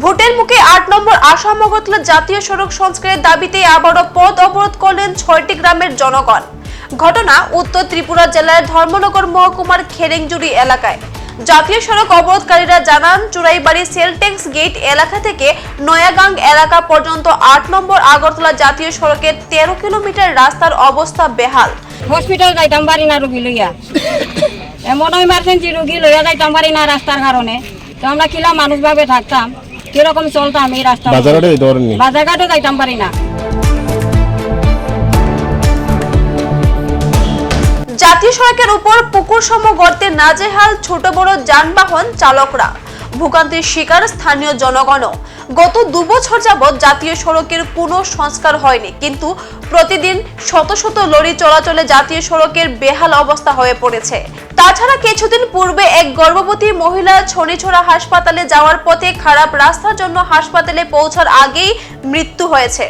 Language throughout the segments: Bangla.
ভোটের মুখে আট নম্বর আসাম জাতীয় সড়ক সংস্কারের দাবিতে আবারও পথ অবরোধ করলেন ছয়টি গ্রামের জনগণ। ঘটনা উত্তর ত্রিপুরা জেলার ধর্মনগর মহকুমার খেরেংজুড়ি এলাকায়। জাতীয় সড়ক অবরোধকারীরা জানান, চুরাইবাড়ি সেলটেক্স গেট এলাকা থেকে নয়াগাং এলাকা পর্যন্ত আট নম্বর আগরতলা জাতীয় সড়কের তেরো কিলোমিটার রাস্তার অবস্থা বেহাল। হসপিটাল যাইতাম পারি না রুগী লইয়া। এমন ইমার্জেন্সি রুগী লইয়া যাইতাম পারি না রাস্তার কারণে। তো আমরা কিলা মানুষভাবে থাকতাম। কীরকম চলতাম এই রাস্তা বাজারঘাটে এই ধরনের বাজার ঘাটও যাইতাম পারি না। জাতীয় সড়কের উপর পুকুর সম গর্তে নাজেহাল ছোট বড় যানবাহন চালকরা। ভোগান্তির শিকার স্থানীয় জনগণও। গত দুবছর যাবৎ জাতীয় সড়কের কোনো সংস্কার হয়নি, কিন্তু প্রতিদিন শত শত লরি চলাচলে জাতীয় সড়কের বেহাল অবস্থা হয়ে পড়েছে। তাছাড়া কিছুদিন পূর্বে এক গর্ভবতী মহিলা ছনিছড়া হাসপাতালে যাওয়ার পথে খারাপ রাস্তার জন্য হাসপাতালে পৌঁছার আগেই মৃত্যু হয়েছে।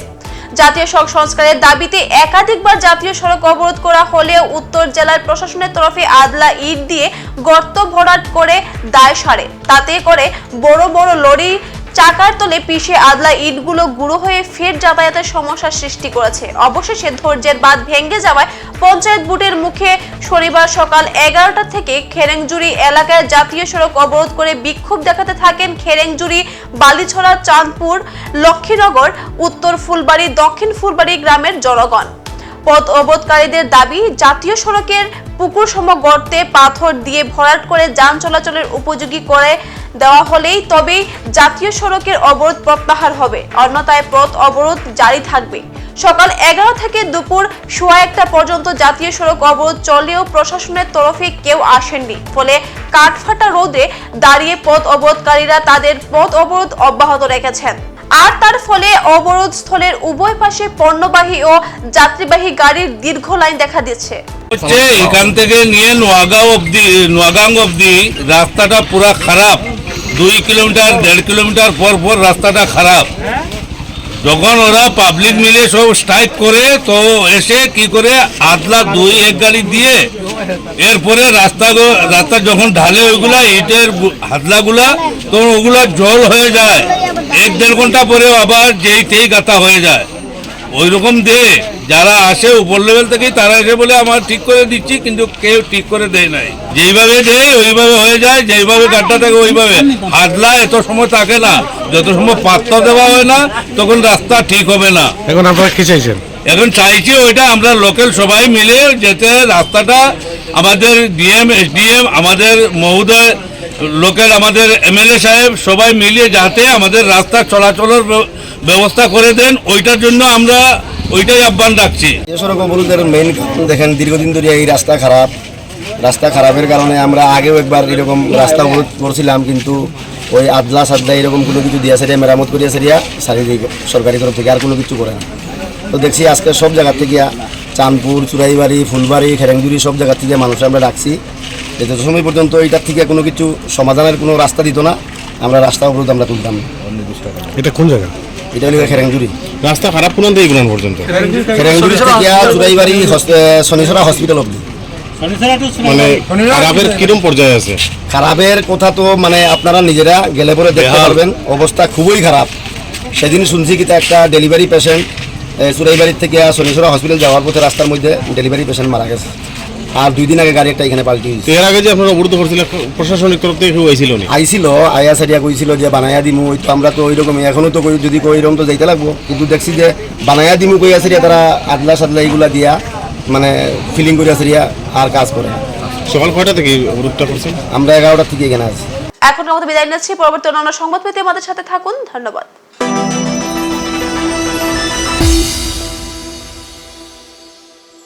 জাতীয় সড়ক সংস্কারের দাবিতে একাধিকবার জাতীয় সড়ক অবরোধ করা হলেও উত্তর জেলার প্রশাসনের তরফে আদলা ইট দিয়ে গর্ত ভরাট করে দায় সারে। তাতে করে বড় বড় লরি চাকার তলে পিষে আদলা ইটগুলো গুঁড়ো হয়ে ফের যাতায়াতের সমস্যার সৃষ্টি করেছে। অবশেষে ধৈর্যের বাদ ভেঙে যাওয়ায় পঞ্চায়েত বুটের মুখে শনিবার সকাল এগারোটা থেকে খেরেংজুড়ি এলাকায় জাতীয় সড়ক অবরোধ করে বিক্ষোভ দেখাতে থাকেন খেরেংজুড়ি, বালিছড়া, চাঁদপুর, লক্ষ্মীনগর, উত্তর ফুলবাড়ি, দক্ষিণ ফুলবাড়ি গ্রামের জনগণ। পথ অবরোধকারীদের দাবি, জাতীয় সড়কের পুকুর সম গর্তে পাথর দিয়ে ভরাট করে যান চলাচলের উপযোগী করে দেওয়া হলেই তবেই জাতীয় সড়কের অবরোধ প্রত্যাহার হবে। অন্যথায় পথ অবরোধ জারি থাকবে। সকাল এগারো থেকে দুপুর সোয়া একটা পর্যন্ত জাতীয় সড়ক অবরোধ চলেও প্রশাসনের তরফে কেউ আসেননি। ফলে কাঠফাটা রোদে দাঁড়িয়ে পথ অবরোধকারীরা তাদের পথ অবরোধ অব্যাহত রেখেছেন। আর তার ফলে অবরোধ স্থলের উভয় পাশে পণ্যবাহী ও যাত্রীবাহী গাড়ির দীর্ঘ লাইন দেখা দিচ্ছে। হচ্ছে, এখান থেকে নিয়ে নোয়াগাঁও অবধি নোয়াগাং অবধি রাস্তাটা পুরা খারাপ। দুই কিলোমিটার, দেড় কিলোমিটার পর পর রাস্তাটা খারাপ। যখন ওরা পাবলিক মিলে সব স্ট্রাইক করে, তো এসে কি করে আদলা দুই এক গাড়ি দিয়ে এরপরে রাস্তা রাস্তা যখন ঢালে, ওইগুলা ইটের হাতলাগুলা তখন ওগুলা জল হয়ে যায়। এক দেড় ঘণ্টা পরে আবার যেই তেই গাতা হয়ে যায়। ওই রকম দে যারা আসে উপর লেভেল থেকেই তারা এসে বলে আমার ঠিক করে দিচ্ছি কিন্তু কেউ ঠিক করে দেয় নাই। যেইভাবে দেয় ওইভাবে হয়ে যায় যেইভাবে গাড্ডা থাকে ওইভাবে। হাতলা এত সময় থাকে না যত সময় পাত্র দেওয়া হয় না তখন রাস্তা ঠিক হবে না। এখন আপনারা কি চাইছেন? এখন চাইছি ওইটা আমরা লোকাল সবাই মিলে যেতে রাস্তাটা আমাদের ডিএম এসডিএম আমাদের মহোদয় লোকের আমাদের এমএলএ সাহেব সবাই মিলিয়ে যাতে আমাদের রাস্তা চলাচলের ব্যবস্থা করে দেন। ওইটার জন্য আমরা ওইটাই আহ্বান রাখছি। সড়ক অবরোধের মেইন কারণ দেখেন দীর্ঘদিন ধরে এই রাস্তা খারাপ। রাস্তা খারাপের কারণে আমরা আগেও একবার এরকম রাস্তা অবরোধ করছিলাম কিন্তু ওই আদলা সাদলা এরকম কোনো কিছু দিয়া সেরিয়া মেরামত করিয়া সেরিয়া শারীরিক সরকারি তরফ থেকে আর কোনো কিছু করে না। তো দেখছি আজকে সব জায়গা থেকে চাঁদপুর চুরাইবাড়ি ফুলবাড়ি খেরেংজুড়ি সব জায়গা থেকে মানুষ আমরা ডাকছি। যে যত সময় পর্যন্ত এটার থেকে কোনো কিছু সমাধানের কোনো রাস্তা দিত না। আমরা রাস্তা অবরোধ আমরা তুলতাম না। এটা কোন জায়গা? এটা হলো খেরেংজুড়ি। রাস্তা খারাপ কোন দিয়ে গুণান পর্যন্ত। খেরেংজুড়ি থেকে চুরাইবাড়ি হস- শনিছড়া হসপিটাল অবধি। মানে খারাপের কিরম পর্যায়ে আছে? খারাপের কথা তো মানে আপনারা নিজেরা গেলে পরে দেখতে পারবেন। অবস্থা খুবই খারাপ। সেদিন শুনছি কি একটা ডেলিভারি পেশেন্ট চুরাইবাড়ির থেকে শনিশ্বরা হসপিটাল যাওয়ার পথে রাস্তার মধ্যে ডেলিভারি পেশেন্ট মারা গেছে। আর দুই দিন আগে গাড়ি একটা এখানে পাল্টি তো হয়েছে। এর আগে যে আপনারা অবরোধ করছিলেন প্রশাসনিক তরফ থেকে কেউ আইছিল নি? আইছিল আয়া সারিয়া কইছিল যে বানায়া দিমু ওই তো আমরা তো ওই রকম এখনও তো কই যদি কই রকম তো যাইতে লাগবো। কিন্তু দেখছি যে বানায়া দিমু কইয়া সারিয়া তারা আদলা সাদলা এইগুলা দিয়া মানে ফিলিং করিয়া সারিয়া আর কাজ করে। সকাল কয়টা থেকে অবরোধটা করছেন? আমরা এগারোটার থেকে এখানে আছি। এখন আমাদের বিদায় নিচ্ছি। পরবর্তী অন্যান্য সংবাদ পেতে আমাদের সাথে থাকুন। ধন্যবাদ।